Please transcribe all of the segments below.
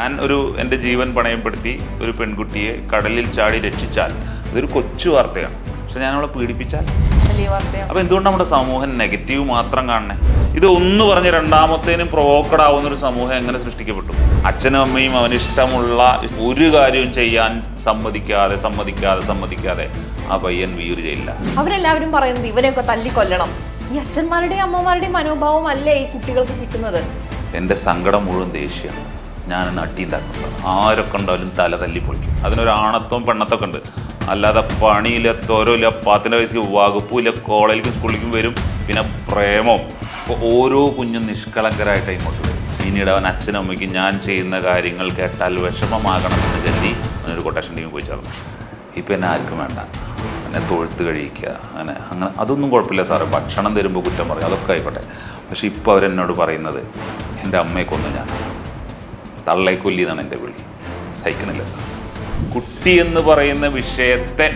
ഞാൻ ഒരു എന്റെ ജീവൻ പണയപ്പെടുത്തി ഒരു പെൺകുട്ടിയെ കടലിൽ ചാടി രക്ഷിച്ചാൽ അതൊരു കൊച്ചു വാർത്തയാണ്. പക്ഷെ ഞാൻ അവളെ പീഡിപ്പിച്ചാൽ അപ്പൊ എന്തുകൊണ്ട് നമ്മുടെ സമൂഹം നെഗറ്റീവ് മാത്രം കാണണേ ഇത് ഒന്ന് പറഞ്ഞ് രണ്ടാമത്തേനും പ്രൊവോക്കഡ് ആവുന്ന ഒരു സമൂഹം എങ്ങനെ സൃഷ്ടിക്കപ്പെട്ടു? അച്ഛനും അമ്മയും അവനിഷ്ടമുള്ള ഒരു കാര്യവും ചെയ്യാൻ സമ്മതിക്കാതെ സമ്മതിക്കാതെ സമ്മതിക്കാതെ ആ പയ്യൻ വീര് ചെയ്യില്ല അവരെല്ലാവരും പറയുന്നത് ഇവരെയൊക്കെ തല്ലിക്കൊല്ലണം. ഈ അച്ഛന്മാരുടെയും അമ്മമാരുടെയും മനോഭാവം അല്ലേ ഈ കുട്ടികൾക്ക് കിട്ടുന്നത്? എന്റെ സങ്കടം മുഴുവൻ ദേഷ്യമാണ് ഞാൻ നട്ടിണ്ടാക്കുന്ന സാധനം ആരൊക്കെ ഉണ്ടായാലും തല തല്ലി പൊളിക്കും. അതിനൊരു ആണത്വം പെണ്ണത്തൊക്കെ ഉണ്ട്. അല്ലാതെ പണിയില്ല തോരവില്ല പത്തിന്റെ വയസ്സിൽ വകുപ്പില്ല കോളേജിലേക്കും സ്കൂളിലേക്കും വരും. പിന്നെ പ്രേമവും അപ്പോൾ ഓരോ കുഞ്ഞും നിഷ്കളങ്കരായിട്ട് ഇങ്ങോട്ട് വരും. പിന്നീട് അവൻ അച്ഛനും ഞാൻ ചെയ്യുന്ന കാര്യങ്ങൾ കേട്ടാൽ വിഷമമാകണമെന്ന് കരുതി അവനൊരു കൊട്ടേഷൻ ടീമിൽ പോയി ചേർന്നു. ഇപ്പം എന്നെ ആർക്കും വേണ്ട. എന്നെ തൊഴുത്ത് കഴിക്കുക അങ്ങനെ അങ്ങനെ. അതൊന്നും കുഴപ്പമില്ല സാറ്. ഭക്ഷണം തരുമ്പോൾ കുറ്റം പറയും. അതൊക്കെ ആയിക്കോട്ടെ. പക്ഷേ ഇപ്പോൾ അവരെന്നോട് പറയുന്നത് എന്റെ അമ്മയെ കൊന്നു ഞാൻ. തള്ളയെ കൊല്ലി എന്നാണ് എന്റെ വിളി. സഹിക്കുന്നില്ല സാർ. കുട്ടി എന്ന് പറയുന്ന വിഷയത്തെ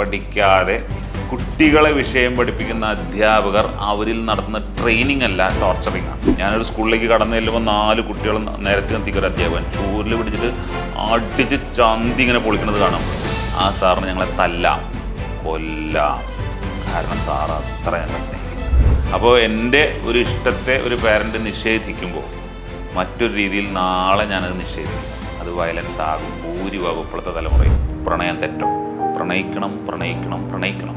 പഠിക്കാതെ കുട്ടികളെ വിഷയം പഠിപ്പിക്കുന്ന അധ്യാപകർ അവരിൽ നടത്തുന്ന ട്രെയിനിങ് അല്ല ടോർച്ചറിങ് ആണ് ഞാനൊരു സ്കൂളിലേക്ക് കടന്നു ചെല്ലുമ്പോൾ നാല് കുട്ടികൾ നേരത്തെ നിർത്തിയ ഒരു അധ്യാപകൻ. ചൂരിൽ പിടിച്ചിട്ട് അടിച്ച് ചന്തി ഇങ്ങനെ പൊളിക്കുന്നത് കാണാം. ആ സാറിന് ഞങ്ങളെ തല്ലാം. കൊല്ലാം. കാരണം സാർ അത്ര ഞങ്ങളെ സ്നേഹിക്കും. അപ്പോൾ എന്റെ ഒരു ഇഷ്ടത്തെ ഒരു പാരന്റ് നിഷേധിക്കുമ്പോൾ മറ്റൊരു രീതിയിൽ നാളെ ഞാനത് നിഷേധിക്കും. അത് വയലൻസ് ആകും. ഭൂരിഭാഗം ഇപ്പോഴത്തെ തലമുറയും പ്രണയം തെറ്റും. പ്രണയിക്കണം പ്രണയിക്കണം പ്രണയിക്കണം.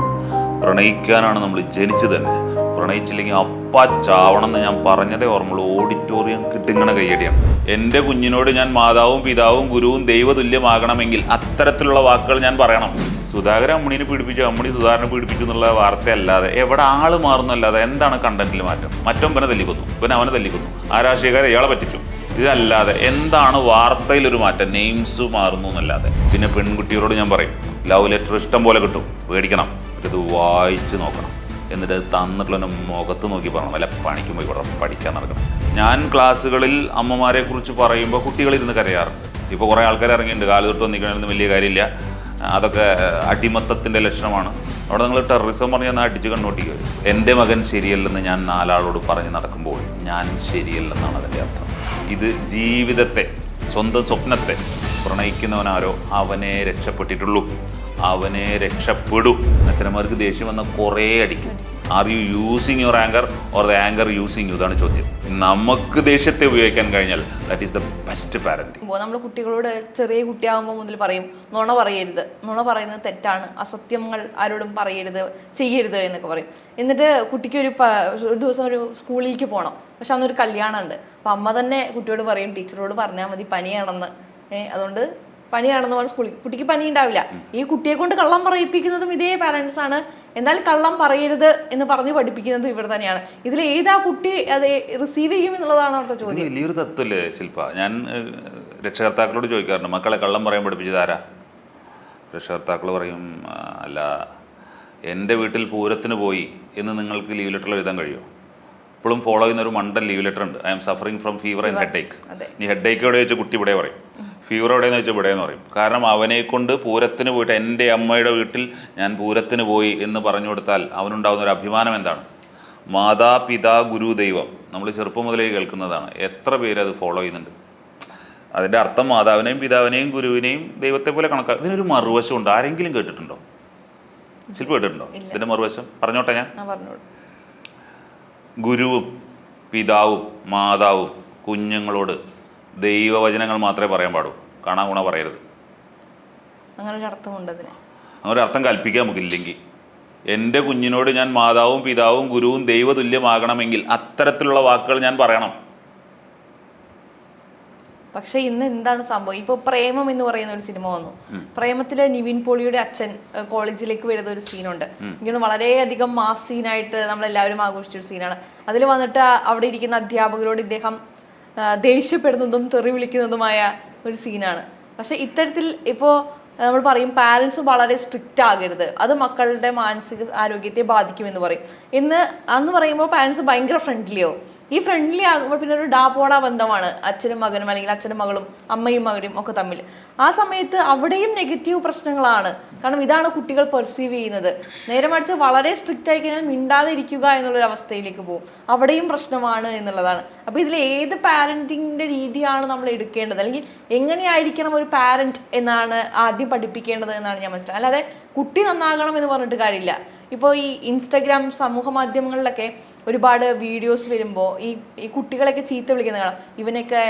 പ്രണയിക്കാനാണ് നമ്മൾ ജനിച്ചത് തന്നെ. പ്രണയിച്ചില്ലെങ്കിൽ അപ്പ ചാവണം എന്ന് ഞാൻ പറഞ്ഞതേ ഓർമ്മയുള്ളൂ. ഓഡിറ്റോറിയം കിട്ടുങ്ങണ കയ്യടിയാണ്. എന്റെ കുഞ്ഞിനോട് ഞാൻ മാതാവും പിതാവും ഗുരുവും ദൈവതുല്യമാകണമെങ്കിൽ അത്തരത്തിലുള്ള വാക്കുകൾ ഞാൻ പറയണം. സുധാകരൻ അമ്മണീനെ പീഡിപ്പിച്ചു അമ്മണി സുധാകരനെ പീഡിപ്പിച്ചു എന്നുള്ള വാർത്തയല്ലാതെ എവിടെ ആൾ മാറുന്നല്ലാതെ എന്താണ് കണ്ടന്റിൽ മാറ്റം? മറ്റൊമ്പനെ തല്ലിക്കുന്നു ഇവൻ അവനെ തല്ലിക്കുന്നു. ആ രാഷ്ട്രീയക്കാരെ ഇയാളെ പറ്റിച്ചു. ഇതല്ലാതെ എന്താണ് വാർത്തയിൽ ഒരു മാറ്റം? നെയിംസ് മാറുന്നു എന്നല്ലാതെ. പിന്നെ പെൺകുട്ടികളോട് ഞാൻ പറയും ലവ് ലെറ്റർ ഇഷ്ടം പോലെ കിട്ടും. പേടിക്കണം. ഇത് വായിച്ച് നോക്കണം. എന്നിട്ട് തന്നിട്ടുള്ള മുഖത്ത് നോക്കി പറയണം. അല്ല പണിക്ക് പോയി പറയണം പഠിക്കാൻ നടക്കണം. ഞാൻ ക്ലാസ്സുകളിൽ അമ്മമാരെ കുറിച്ച് പറയുമ്പോൾ കുട്ടികളിരുന്ന് കരയാറുണ്ട്. ഇപ്പോൾ കുറേ ആൾക്കാർ ഇറങ്ങിയിട്ടുണ്ട്. കാൽ തൊട്ട് വന്നിക്കണമെന്ന് വലിയ കാര്യമില്ല. അതൊക്കെ അടിമത്തത്തിന്റെ ലക്ഷണമാണ്. അവിടെ നിങ്ങൾ ടെററിസം പറഞ്ഞ് എന്നാൽ അടിച്ച് കണ്ണോട്ടിക്കുക എന്റെ മകൻ ശരിയല്ലെന്ന് ഞാൻ നാലാളോട് പറഞ്ഞ് നടക്കുമ്പോൾ ഞാൻ ശരിയല്ലെന്നാണ് അതിന്റെ അർത്ഥം. ഇത് ജീവിതത്തെ സ്വന്തം സ്വപ്നത്തെ പ്രണയിക്കുന്നവനാരോ അവനെ രക്ഷപ്പെട്ടിട്ടുള്ളൂ. അവനെ രക്ഷപ്പെടൂ. അച്ഛനന്മാർക്ക് ദേഷ്യം വന്ന കുറേ അടിക്കും. Are you using your anger or the anger using you ഇതാണ് ചോദ്യം. നമുക്ക് ദേഷ്യത്തെ ഉപയോഗിക്കാൻ കഴിഞ്ഞാൽ that is the best parent നമ്മൾ കുട്ടികളോട് ചെറിയ കുട്ടിയാകുമ്പോൾ മുതൽ പറയും നുണ പറയരുത്. നുണ പറയുന്നത് തെറ്റാണ്. അസത്യങ്ങൾ ആരോടും പറയരുത് ചെയ്യരുത് എന്നൊക്കെ പറയും. എന്നിട്ട് കുട്ടിക്ക് ഒരു ഒരു ദിവസം ഒരു സ്കൂളിലേക്ക് പോകണം പക്ഷെ അന്നൊരു കല്യാണം ഉണ്ട് അപ്പം അമ്മ തന്നെ കുട്ടിയോട് പറയും ടീച്ചറോട് പറഞ്ഞാൽ മതി പനിയാണെന്ന്. ഏഹ് അതുകൊണ്ട് പനിയാണെന്ന് പറഞ്ഞ് സ്കൂളിൽ കുട്ടിക്ക് പനി ഉണ്ടാവില്ല. ഈ കുട്ടിയെ കൊണ്ട് കള്ളം പറയിപ്പിക്കുന്നതും ഇതേ പാരൻസ് ആണ്. എന്നാൽ കള്ളം പറയരുത് എന്ന് പറഞ്ഞ് പഠിപ്പിക്കുന്നതും ഇവർ തന്നെയാണ്. ഇതിൽ ഏതാ കുട്ടി അത് റിസീവ് ചെയ്യും എന്നുള്ളതാണ് അവിടുത്തെ ചോദ്യം. വലിയൊരു തത്വല്ലേ ശില്പ ഞാൻ രക്ഷകർത്താക്കളോട് ചോദിക്കാറുണ്ട്. മക്കളെ കള്ളം പറയാൻ പഠിപ്പിച്ചത് ആരാ? രക്ഷകർത്താക്കൾ പറയും അല്ല എന്റെ വീട്ടിൽ പൂരത്തിന് പോയി എന്ന് നിങ്ങൾക്ക് ലീവ് ലെറ്റർ എഴുതാൻ കഴിയുമോ ഇപ്പോഴും ഫോളോ ചെയ്യുന്ന ഒരു മണ്ടൻ ലീവ് ലെറ്റർ ഉണ്ട്. I'm suffering from fever and headache. നീ ഹെഡ് ഏക്ക് എവിടെ വെച്ച് കുട്ടി ഇവിടെ പറയും. ഫീവർ എവിടെയെന്ന് വെച്ചാൽ ഇവിടെ എന്ന് പറയും. കാരണം അവനെ കൊണ്ട് പൂരത്തിന് പോയിട്ട് എന്റെ അമ്മയുടെ വീട്ടിൽ ഞാൻ പൂരത്തിന് പോയി എന്ന് പറഞ്ഞു കൊടുത്താൽ അവനുണ്ടാകുന്ന ഒരു അഭിമാനം എന്താണ്? മാതാപിതാ ഗുരു ദൈവം. നമ്മൾ ചെറുപ്പം മുതലേ കേൾക്കുന്നതാണ്. എത്ര പേര് അത് ഫോളോ ചെയ്യുന്നുണ്ട്? അതിന്റെ അർത്ഥം മാതാവിനെയും പിതാവിനെയും ഗുരുവിനെയും ദൈവത്തെ പോലെ കണക്കാക്കും ഇതിനൊരു മറുവശമുണ്ട്. ആരെങ്കിലും കേട്ടിട്ടുണ്ടോ? ശില്പ കേട്ടിട്ടുണ്ടോ? ഇതിന്റെ മറുവശം? പറഞ്ഞോട്ടെ ഞാൻ. ഗുരുവും പിതാവും മാതാവും കുഞ്ഞുങ്ങളോട് ദൈവവചനങ്ങൾ മാത്രമേ പറയാൻ പാടൂ. കാണാൻ ഗുണ പറയരുത്. അങ്ങനെ ഒരു അർത്ഥമുണ്ട് അതിന്. അങ്ങനെ ഒരു അർത്ഥം കൽപ്പിക്കാൻ നമുക്കില്ലെങ്കിൽ. എന്റെ കുഞ്ഞിനോട് ഞാൻ മാതാവും പിതാവും ഗുരുവും ദൈവതുല്യമാകണമെങ്കിൽ അത്തരത്തിലുള്ള വാക്കുകൾ ഞാൻ പറയണം. പക്ഷെ ഇന്ന് എന്താണ് സംഭവം? ഇപ്പൊ പ്രേമം എന്ന് പറയുന്ന ഒരു സിനിമ വന്നു. പ്രേമത്തിലെ നിവിൻ പോളിയുടെ അച്ഛൻ കോളേജിലേക്ക് വരുന്ന ഒരു സീനുണ്ട്. ഇങ്ങനെ വളരെയധികം മാസ് സീനായിട്ട് നമ്മളെല്ലാവരും ആഘോഷിച്ച ഒരു സീനാണ്. അതിൽ വന്നിട്ട് അവിടെ ഇരിക്കുന്ന അധ്യാപകരോട് ഇദ്ദേഹം ദേഷ്യപ്പെടുന്നതും തെറി വിളിക്കുന്നതുമായ ഒരു സീനാണ്. പക്ഷെ ഇത്തരത്തിൽ ഇപ്പോൾ നമ്മൾ പറയും പാരൻസ് വളരെ സ്ട്രിക്റ്റ് ആകരുത്. അത് മക്കളുടെ മാനസിക ആരോഗ്യത്തെ ബാധിക്കുമെന്ന് പറയും. ഇന്ന് അന്ന് പറയുമ്പോൾ പാരൻസ് ഭയങ്കര ഫ്രണ്ട്ലിയോ ഈ ഫ്രണ്ട്ലി ആകുമ്പോൾ പിന്നെ ഒരു ഡാപോട ബന്ധമാണ്. അച്ഛനും മകനും അല്ലെങ്കിൽ അച്ഛനും മകളും അമ്മയും മകനും ഒക്കെ തമ്മിൽ. ആ സമയത്ത് അവിടെയും നെഗറ്റീവ് പ്രശ്നങ്ങളാണ്. കാരണം ഇതാണ് കുട്ടികൾ പെർസീവ് ചെയ്യുന്നത്. നേരെ മറിച്ച് വളരെ സ്ട്രിക്റ്റ് ആയി കഴിഞ്ഞാൽ മിണ്ടാതെ ഇരിക്കുക എന്നുള്ളൊരു അവസ്ഥയിലേക്ക് പോകും. അവിടെയും പ്രശ്നമാണ് എന്നുള്ളതാണ്. അപ്പോൾ ഇതിൽ ഏത് പാരന്റിങ്ങിന്റെ രീതിയാണ് നമ്മൾ എടുക്കേണ്ടത്? അല്ലെങ്കിൽ എങ്ങനെയായിരിക്കണം ഒരു പാരന്റ് എന്നാണ് ആദ്യം പഠിപ്പിക്കേണ്ടത് എന്നാണ് ഞാൻ മനസ്സിലായത് അല്ലാതെ കുട്ടി നന്നാകണം എന്ന് പറഞ്ഞിട്ട് കാര്യമില്ല. ഇപ്പോൾ ഈ ഇൻസ്റ്റഗ്രാം സമൂഹ മാധ്യമങ്ങളിലൊക്കെ ഒരുപാട് വീഡിയോസ് വരുമ്പോൾ ഈ ഈ കുട്ടികളെയൊക്കെ ചീത്ത വിളിക്കുന്ന കാണാം. ഇവനൊക്കെ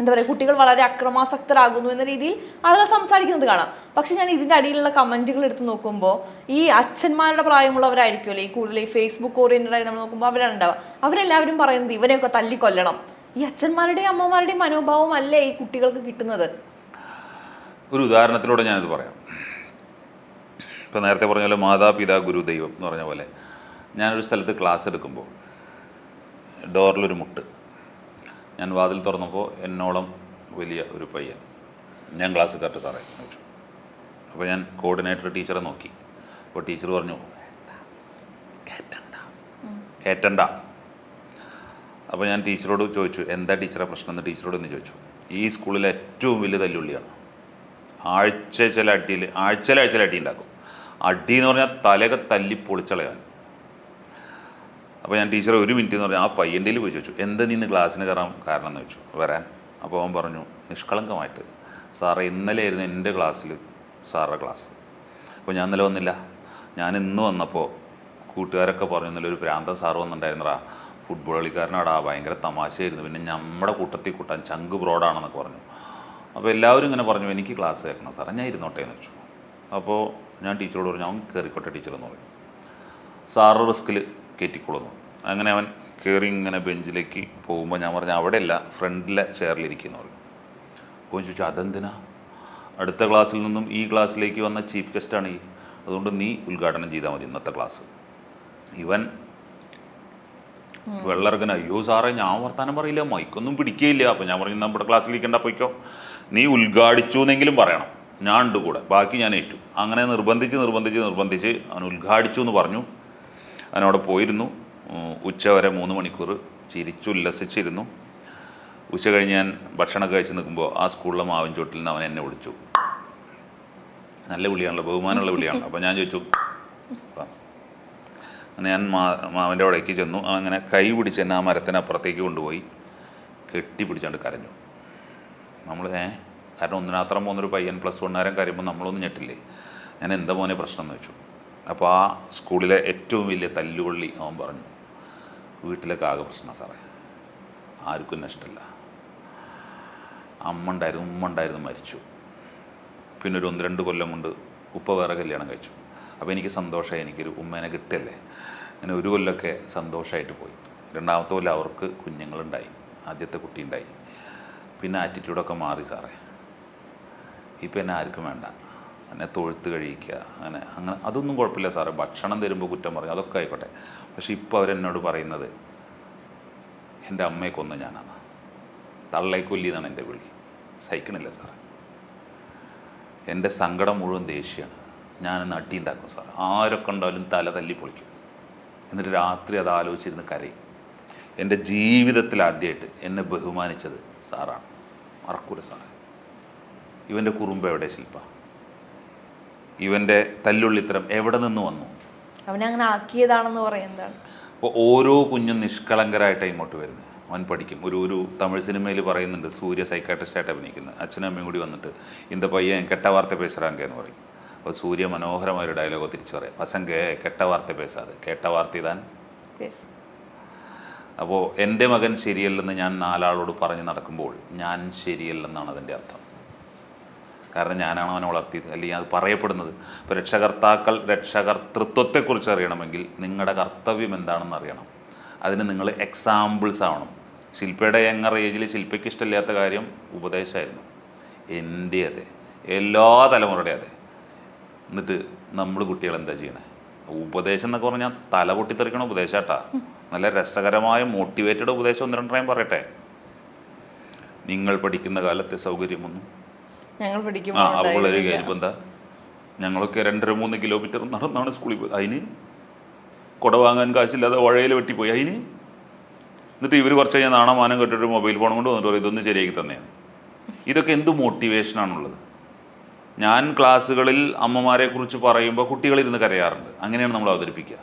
എന്താ പറയുക കുട്ടികൾ വളരെ അക്രമാസക്തരാകുന്നു എന്ന രീതിയിൽ ആളുകൾ സംസാരിക്കുന്നത് കാണാം. പക്ഷെ ഞാൻ ഇതിന്റെ അടിയിലുള്ള കമന്റുകൾ എടുത്ത് നോക്കുമ്പോൾ ഈ അച്ഛന്മാരുടെ പ്രായമുള്ളവരായിരിക്കുമല്ലോ ഈ കൂടുതൽ ഈ ഫേസ്ബുക്ക് ഓറിയന്റഡ് ആയി നമ്മൾ നോക്കുമ്പോൾ അവരാണ് ഉണ്ടാവുക അവരെല്ലാവരും പറയുന്നത് ഇവരെയൊക്കെ തല്ലിക്കൊല്ലണം. ഈ അച്ഛന്മാരുടെയും അമ്മമാരുടെയും മനോഭാവം അല്ലേ ഈ കുട്ടികൾക്ക് കിട്ടുന്നത്? ഒരു ഉദാഹരണത്തിലൂടെ ഞാനിത് പറയാം. ഇപ്പം നേരത്തെ പറഞ്ഞ പോലെ മാതാപിതാ ഗുരുദൈവം എന്ന് പറഞ്ഞ പോലെ ഞാനൊരു സ്ഥലത്ത് ക്ലാസ് എടുക്കുമ്പോൾ ഡോറിലൊരു മുട്ട്. ഞാൻ വാതിൽ തുറന്നപ്പോൾ എന്നോളം വലിയ ഒരു പയ്യൻ. ഞാൻ ക്ലാസ് കറക്റ്റ് സാറേ ചോദിച്ചു അപ്പോൾ ഞാൻ കോർഡിനേറ്റർ ടീച്ചറെ നോക്കി. അപ്പോൾ ടീച്ചർ പറഞ്ഞു കയറ്റണ്ട കയറ്റണ്ട അപ്പോൾ ഞാൻ ടീച്ചറോട് ചോദിച്ചു എന്താ ടീച്ചറെ പ്രശ്നം? എന്ന് ടീച്ചറോട് എന്ന് ചോദിച്ചു. ഈ സ്കൂളിലെ ഏറ്റവും വലിയ തല്ലുള്ളിയാണ്. ആഴ്ച ചില അടിയിൽ ആഴ്ചയിൽ ആഴ്ചയിൽ അടി ഉണ്ടാക്കും. അടി എന്ന് പറഞ്ഞാൽ തലയൊക്കെ തല്ലി പൊളിച്ചളയാൻ. അപ്പോൾ ഞാൻ ടീച്ചറെ ഒരു മിനിറ്റ് എന്ന് പറഞ്ഞാൽ ആ പയ്യന്റെ പോയി ചോദിച്ചു എന്താ നീ ഇന്ന് ക്ലാസ്സിന് കയറാൻ കാരണം? എന്ന് ചോദിച്ചു. വരാൻ. അപ്പോൾ അവൻ പറഞ്ഞു നിഷ്കളങ്കമായിട്ട്. സാറേ ഇന്നലെയായിരുന്നു എന്റെ ക്ലാസ്സിൽ സാറുടെ ക്ലാസ്. അപ്പോൾ ഞാൻ ഇന്നലെ വന്നില്ല. ഞാൻ ഇന്ന് വന്നപ്പോൾ കൂട്ടുകാരൊക്കെ പറഞ്ഞു ഇന്നലെ ഒരു ഭ്രാന്തൻ സാറ് വന്നിട്ടുണ്ടായിരുന്നടാ. ഫുട്ബോൾ കളിക്കാരനാടാ. ഭയങ്കര തമാശയായിരുന്നു. പിന്നെ നമ്മുടെ കൂട്ടത്തിൽ കൂട്ടാൻ ചങ്ക് ബ്രോഡാണെന്നൊക്കെ പറഞ്ഞു. അപ്പോൾ എല്ലാവരും ഇങ്ങനെ പറഞ്ഞു എനിക്ക് ക്ലാസ് കേൾക്കണം സാറേ ഞാൻ ഇരുന്നോട്ടെ എന്ന് വെച്ചു. അപ്പോൾ ഞാൻ ടീച്ചറോട് പറഞ്ഞു അവൻ കയറിക്കോട്ടെ ടീച്ചർ എന്ന് പറഞ്ഞു. സാറ് റിസ്കിൽ കയറ്റിക്കൊള്ളുന്നു. അങ്ങനെ അവൻ കയറി ഇങ്ങനെ ബെഞ്ചിലേക്ക് പോകുമ്പോൾ ഞാൻ പറഞ്ഞു അവിടെയല്ല ഫ്രണ്ടിലെ ചെയറിലിരിക്കുന്നു പറഞ്ഞു അപ്പോൾ ചോദിച്ചു അതെന്തിനാ? അടുത്ത ക്ലാസ്സിൽ നിന്നും ഈ ക്ലാസ്സിലേക്ക് വന്ന ചീഫ് ഗസ്റ്റാണ് ഈ. അതുകൊണ്ട് നീ ഉദ്ഘാടനം ചെയ്താൽ മതി ഇന്നത്തെ ക്ലാസ്. ഇവൻ വെള്ളറക്കൻ അയ്യോ സാറേ ഞാൻ വർത്താനം പറയില്ല മൈക്കൊന്നും പിടിക്കുകയില്ല അപ്പോൾ ഞാൻ പറഞ്ഞു നമ്മുടെ ക്ലാസ്സിലിരിക്കണ്ട പോയിക്കോ. നീ ഉദ്ഘാടിച്ചു എന്നെങ്കിലും പറയണം. ഞാൻ ഉണ്ട് കൂടെ. ബാക്കി ഞാൻ ഏറ്റു. അങ്ങനെ നിർബന്ധിച്ച് നിർബന്ധിച്ച് നിർബന്ധിച്ച് അവൻ ഉദ്ഘാടിച്ചു എന്ന് പറഞ്ഞു. അവനവിടെ പോയിരുന്നു. ഉച്ച വരെ മൂന്ന് മണിക്കൂർ ചിരിച്ചുല്ലസിച്ചിരുന്നു ഉച്ച കഴിഞ്ഞ് ഞാൻ ഭക്ഷണമൊക്കെ കഴിച്ച് നിൽക്കുമ്പോൾ ആ സ്കൂളിലെ മാവിൻ ചോട്ടിൽ നിന്ന് അവൻ എന്നെ വിളിച്ചു. നല്ല വിളിയാണല്ലോ ബഹുമാനമുള്ള വിളിയാണല്ലോ. അപ്പോൾ ഞാൻ ചോദിച്ചു അങ്ങനെ ഞാൻ മാ മാവിന്റെ അവിടേക്ക് ചെന്നു. അങ്ങനെ കൈ പിടിച്ച് എന്നെ ആ മരത്തിനപ്പുറത്തേക്ക് കൊണ്ടുപോയി കെട്ടി പിടിച്ചാണ്ട് കരഞ്ഞു. നമ്മൾ ഏ? കാരണം ഒന്നിനാത്രം പോകുന്നൊരു പയ്യൻ പ്ലസ് വണ്ണാരം കരയുമ്പോൾ നമ്മളൊന്നും ഞെട്ടില്ലേ? ഞാൻ എന്താ മോനെ പ്രശ്നം? എന്ന് വെച്ചു അപ്പോൾ ആ സ്കൂളിലെ ഏറ്റവും വലിയ തല്ലുകൊള്ളി അവൻ പറഞ്ഞു വീട്ടിലൊക്കെ ആകെ പ്രശ്നമാണ് സാറേ. ആർക്കും നഷ്ടമല്ല അമ്മ ഉണ്ടായിരുന്നു ഉമ്മ ഉണ്ടായിരുന്നു മരിച്ചു. പിന്നെ ഒരു ഒന്ന് രണ്ട് കൊല്ലം കൊണ്ട് ഉപ്പ വേറെ കല്യാണം കഴിച്ചു. അപ്പോൾ എനിക്ക് സന്തോഷമായി എനിക്കൊരു ഉമ്മേനെ കിട്ടിയല്ലേ. അങ്ങനെ ഒരു കൊല്ലമൊക്കെ സന്തോഷമായിട്ട് പോയി. രണ്ടാമത്തെ കൊല്ലം അവർക്ക് കുഞ്ഞുങ്ങളുണ്ടായി ആദ്യത്തെ കുട്ടി ഉണ്ടായി. പിന്നെ ആറ്റിറ്റ്യൂഡൊക്കെ മാറി സാറേ. ഇപ്പം എന്നെ ആർക്കും വേണ്ട. എന്നെ തൊഴുത്ത് കഴിയിക്കുക അങ്ങനെ അങ്ങനെ അതൊന്നും കുഴപ്പമില്ല സാറേ. ഭക്ഷണം തരുമ്പോൾ കുറ്റം പറയും. അതൊക്കെ ആയിക്കോട്ടെ. പക്ഷെ ഇപ്പോൾ അവരെന്നോട് പറയുന്നത് എന്റെ അമ്മയെ കൊന്ന ഞാനാണ്. തള്ളൈക്കൊല്ലി കൊല്ലി എന്നാണ് എന്റെ വിളി. സഹിക്കണില്ല സാറേ. എന്റെ സങ്കടം മുഴുവൻ ദേഷ്യമാണ്. ഞാനിന്ന് അടിയുണ്ടാക്കും സാർ ആരൊക്കെ ഉണ്ടായാലും തല തല്ലി പൊളിക്കും. എന്നിട്ട് രാത്രി അത് ആലോചിച്ചിരുന്ന് കരയും. എന്റെ ജീവിതത്തിൽ ആദ്യമായിട്ട് എന്നെ ബഹുമാനിച്ചത് സാറാണ്. മറക്കൂല സാറേ. ഇവന്റെ കുറുമ്പ് എവിടെ ശില്പ? ഇവന്റെ തല്ലുള്ളിത്തരം എവിടെ നിന്ന് വന്നു? അവനെ അങ്ങനെ ആക്കിയതാണെന്ന് പറയുന്നതാണ്. അപ്പോൾ ഓരോ കുഞ്ഞും നിഷ്കളങ്കരായിട്ട് ഇങ്ങോട്ട് വരുന്നത് അവൻ പഠിക്കും. ഒരു ഒരു തമിഴ് സിനിമയിൽ പറയുന്നുണ്ട് സൂര്യ സൈക്കാട്രിസ്റ്റായിട്ട് അഭിനയിക്കുന്നത് അച്ഛനും അമ്മയും കൂടി വന്നിട്ട് ഇന്ത പയ്യൻ കെട്ട വാർത്ത പേശറാങ്കേ എന്ന് പറയും. അപ്പോൾ സൂര്യ മനോഹരമായ ഒരു ഡയലോഗ് തിരിച്ചു പറയാം. പസങ്കേ കെട്ട വാർത്ത പേശാതെ. കേട്ട വാർത്ത ഇതാൻ? അപ്പോൾ എന്റെ മകൻ ശരിയല്ലെന്ന് ഞാൻ നാലാളോട് പറഞ്ഞ് നടക്കുമ്പോൾ ഞാൻ ശരിയല്ലെന്നാണ് അതിന്റെ അർത്ഥം. കാരണം ഞാനാണ് അവനെ വളർത്തിയത്. അല്ലെങ്കിൽ അത് പറയപ്പെടുന്നത്. ഇപ്പോൾ രക്ഷകർത്താക്കൾ രക്ഷകർത്തൃത്വത്തെക്കുറിച്ച് അറിയണമെങ്കിൽ നിങ്ങളുടെ കർത്തവ്യം എന്താണെന്ന് അറിയണം. അതിന് നിങ്ങൾ എക്സാമ്പിൾസ് ആവണം. ശില്പയുടെ യങ്ങർ ഏജിൽ ശില്പയ്ക്ക് ഇഷ്ടമില്ലാത്ത കാര്യം ഉപദേശമായിരുന്നു. എന്റെ അതെ. എല്ലാ തലമുറയുടെ അതെ. എന്നിട്ട് നമ്മൾ കുട്ടികൾ എന്താ ചെയ്യണേ? ഉപദേശം എന്നൊക്കെ പറഞ്ഞാൽ തല പൊട്ടിത്തെറിക്കണ ഉപദേശാട്ടാ. നല്ല രസകരമായ മോട്ടിവേറ്റഡ് ഉപദേശം ഒന്ന് രണ്ടെണ്ണം പറയട്ടെ. നിങ്ങൾ പഠിക്കുന്ന കാലത്തെ സൗകര്യമൊന്നും ഞങ്ങൾ ആ പഠിക്കുമ്പോൾ. കാര്യം എന്താ ഞങ്ങളൊക്കെ രണ്ടര മൂന്ന് കിലോമീറ്റർ നടന്നാണ് സ്കൂളിൽ പോയത് അതിന് കുട വാങ്ങാൻ കാശില്ലാതെ വഴയിൽ വെട്ടിപ്പോയി. അതിന് എന്നിട്ട് ഇവർ കുറച്ച് കഴിഞ്ഞാൽ നാണമാനം കെട്ടിട്ട് മൊബൈൽ ഫോൺ കൊണ്ട് വന്നിട്ട് പറയും ഇതൊന്ന് ശരിയാക്കി തന്നെയാണ് ഇതൊക്കെ എന്ത് മോട്ടിവേഷനാണുള്ളത് ഞാൻ ക്ലാസ്സുകളിൽ അമ്മമാരെ കുറിച്ച് പറയുമ്പോൾ കുട്ടികളിരുന്ന് കരയാറുണ്ട്. അങ്ങനെയാണ് നമ്മൾ അവതരിപ്പിക്കുക.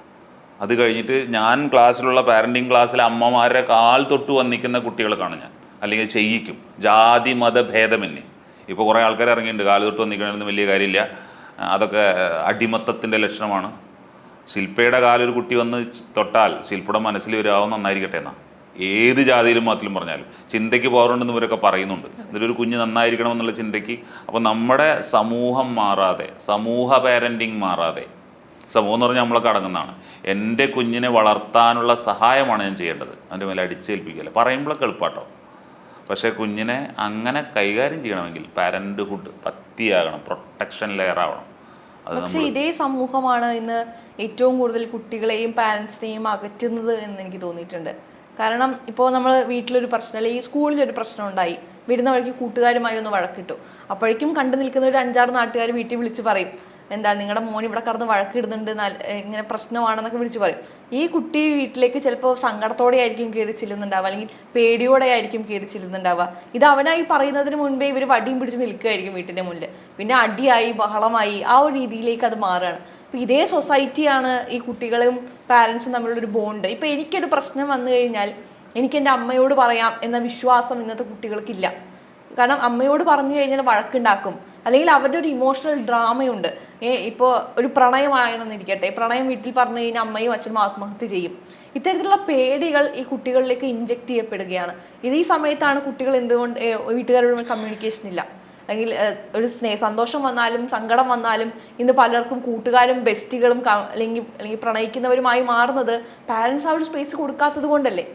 അത് കഴിഞ്ഞിട്ട് ഞാൻ ക്ലാസ്സിലുള്ള പാരന്റിങ് ക്ലാസ്സിലെ അമ്മമാരെ കാൽ തൊട്ട് വന്നിക്കുന്ന കുട്ടികളെ കാണും ഞാൻ. അല്ലെങ്കിൽ ചെയ്യിക്കും. ജാതി മത ഭേദമന്യേ. ഇപ്പോൾ കുറേ ആൾക്കാർ ഇറങ്ങിയിട്ടുണ്ട്. കാലു തൊട്ട് വന്നിക്കണമെന്ന് വലിയ കാര്യമില്ല. അതൊക്കെ അടിമത്തത്തിന്റെ ലക്ഷണമാണ്. ശില്പയുടെ കാലൊരു കുട്ടി വന്ന് തൊട്ടാൽ ശില്പയുടെ മനസ്സിൽ ഒരാവും നന്നായിരിക്കട്ടെ എന്നാ. ഏത് ജാതിയിലും മാത്രം പറഞ്ഞാലും. ചിന്തയ്ക്ക് പോകാറുണ്ടെന്ന് ഇവരൊക്കെ പറയുന്നുണ്ട്. എന്നിട്ടൊരു കുഞ്ഞ് നന്നായിരിക്കണം എന്നുള്ള ചിന്തയ്ക്ക്. അപ്പോൾ നമ്മുടെ സമൂഹം മാറാതെ സമൂഹ പാരന്റിങ് മാറാതെ സമൂഹം എന്ന് പറഞ്ഞാൽ നമ്മളൊക്കെ അടങ്ങുന്നതാണ്. എന്റെ കുഞ്ഞിനെ വളർത്താനുള്ള സഹായമാണ് ഞാൻ ചെയ്യേണ്ടത്. അതിന്റെ മേലെ അടിച്ചേൽപ്പിക്കില്ല പറയുമ്പോഴൊക്കെ എളുപ്പാട്ടോ. പക്ഷേ കുഞ്ഞിനെ അങ്ങനെ കൈകാര്യം ചെയ്യണമെങ്കിൽ പാരന്റ്ഹുഡ് പത്തിയാകണം പ്രൊട്ടക്ഷൻ ലെയർ ആവണം. പക്ഷേ ഇതേ സമൂഹമാണ് ഇന്ന് ഏറ്റവും കൂടുതൽ കുട്ടികളെയും പാരൻസിനെയും അകറ്റുന്നത് എന്ന് എനിക്ക് തോന്നിയിട്ടുണ്ട്. കാരണം ഇപ്പോൾ നമ്മൾ വീട്ടിലൊരു പ്രശ്നം അല്ലെങ്കിൽ സ്കൂളിലൊരു പ്രശ്നം ഉണ്ടായി. വരുന്ന വഴിക്ക് കൂട്ടുകാരുമായി ഒന്ന് വഴക്കിട്ടു. അപ്പോഴേക്കും കണ്ടു നിൽക്കുന്ന ഒരു അഞ്ചാറ് നാട്ടുകാർ വീട്ടിൽ വിളിച്ച് പറയും എന്താ നിങ്ങളുടെ മോൻ ഇവിടെ കടന്ന് വഴക്കിടുന്നുണ്ട് ഇങ്ങനെ പ്രശ്നമാണെന്നൊക്കെ വിളിച്ച് പറയും. ഈ കുട്ടി വീട്ടിലേക്ക് ചിലപ്പോൾ സങ്കടത്തോടെ ആയിരിക്കും കയറി ചെല്ലുന്നുണ്ടാവുക. അല്ലെങ്കിൽ പേടിയോടെ ആയിരിക്കും കയറി ചെല്ലുന്നുണ്ടാവുക. ഇത് അവനായി പറയുന്നതിന് മുൻപേ ഇവർ വടിയും പിടിച്ച് നിൽക്കുകയായിരിക്കും വീട്ടിന്റെ മുന്നിൽ പിന്നെ അടിയായി ബഹളമായി ആ ഒരു രീതിയിലേക്ക് അത് മാറുകയാണ്. അപ്പോൾ ഇതേ സൊസൈറ്റിയാണ് ഈ കുട്ടികളും പാരൻസും തമ്മിലുള്ളൊരു ബോണ്ട്. ഇപ്പോൾ എനിക്കൊരു പ്രശ്നം വന്നു കഴിഞ്ഞാൽ എനിക്ക് എന്റെ അമ്മയോട് പറയാം എന്ന വിശ്വാസം ഇന്നത്തെ കുട്ടികൾക്കില്ല. കാരണം അമ്മയോട് പറഞ്ഞു കഴിഞ്ഞാൽ വഴക്കുണ്ടാക്കും. അല്ലെങ്കിൽ അവരുടെ ഒരു ഇമോഷണൽ ഡ്രാമയുണ്ട് ഏ ഇപ്പോൾ ഒരു പ്രണയമാണെന്നിരിക്കട്ടെ പ്രണയം വീട്ടിൽ പറഞ്ഞു കഴിഞ്ഞാൽ അമ്മയും അച്ഛനും ആത്മഹത്യ ചെയ്യും. ഇത്തരത്തിലുള്ള പേടികൾ ഈ കുട്ടികളിലേക്ക് ഇഞ്ചെക്ട് ചെയ്യപ്പെടുകയാണ്. ഇത് ഈ സമയത്താണ് കുട്ടികൾ എന്തുകൊണ്ട് വീട്ടുകാരോട് കമ്മ്യൂണിക്കേഷൻ ഇല്ല. അല്ലെങ്കിൽ ഒരു സ്നേഹ സന്തോഷം വന്നാലും സങ്കടം വന്നാലും ഇന്ന് പലർക്കും കൂട്ടുകാരും ബെസ്റ്റുകളും അല്ലെങ്കിൽ അല്ലെങ്കിൽ പ്രണയിക്കുന്നവരുമായി മാറുന്നത് പാരൻസ് ആ ഒരു സ്പേസ് കൊടുക്കാത്തത് കൊണ്ടല്ലേ?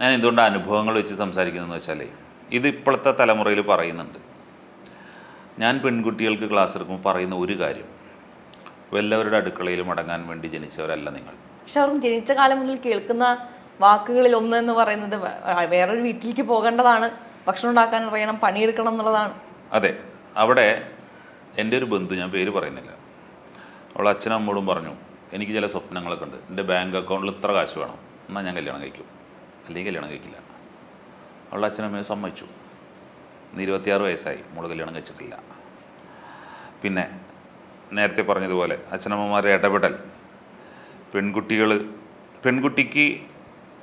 ഞാൻ എന്തുകൊണ്ട് അനുഭവങ്ങൾ വെച്ച് സംസാരിക്കുന്നതെന്ന് വെച്ചാൽ ഇത് ഇപ്പോഴത്തെ തലമുറയിൽ പറയുന്നുണ്ട്. ഞാൻ പെൺകുട്ടികൾക്ക് ക്ലാസ് എടുക്കുമ്പോൾ പറയുന്ന ഒരു കാര്യം. വല്ലവരുടെ അടുക്കളയിൽ മടങ്ങാൻ വേണ്ടി ജനിച്ചവരല്ല നിങ്ങൾ. പക്ഷെ അവർക്ക് ജനിച്ച കാലം മുതൽ കേൾക്കുന്ന വാക്കുകളിൽ ഒന്ന് എന്ന് പറയുന്നത് വേറൊരു വീട്ടിലേക്ക് പോകേണ്ടതാണ്. ഭക്ഷണം ഉണ്ടാക്കാൻ അറിയണം പണിയെടുക്കണം എന്നുള്ളതാണ്. അതെ. അവിടെ എന്റെ ഒരു ബന്ധു ഞാൻ പേര് പറയുന്നില്ല. അവൾ അച്ഛനും അമ്മോടും പറഞ്ഞു എനിക്ക് ചില സ്വപ്നങ്ങളൊക്കെ ഉണ്ട്. എന്റെ ബാങ്ക് അക്കൗണ്ടിൽ ഇത്ര കാശ് വേണം. എന്നാൽ ഞാൻ കല്യാണം കഴിക്കും. അല്ലെങ്കിൽ കല്യാണം കഴിക്കില്ല. അവളുടെ അച്ഛനമ്മയെ സമ്മതിച്ചു. ഇന്ന് ഇരുപത്തിയാറ് വയസ്സായി. മോൾ കല്യാണം കഴിച്ചിട്ടില്ല. പിന്നെ നേരത്തെ പറഞ്ഞതുപോലെ അച്ഛനമ്മമാരെ ഇടപെടൽ. പെൺകുട്ടികൾ പെൺകുട്ടിക്ക്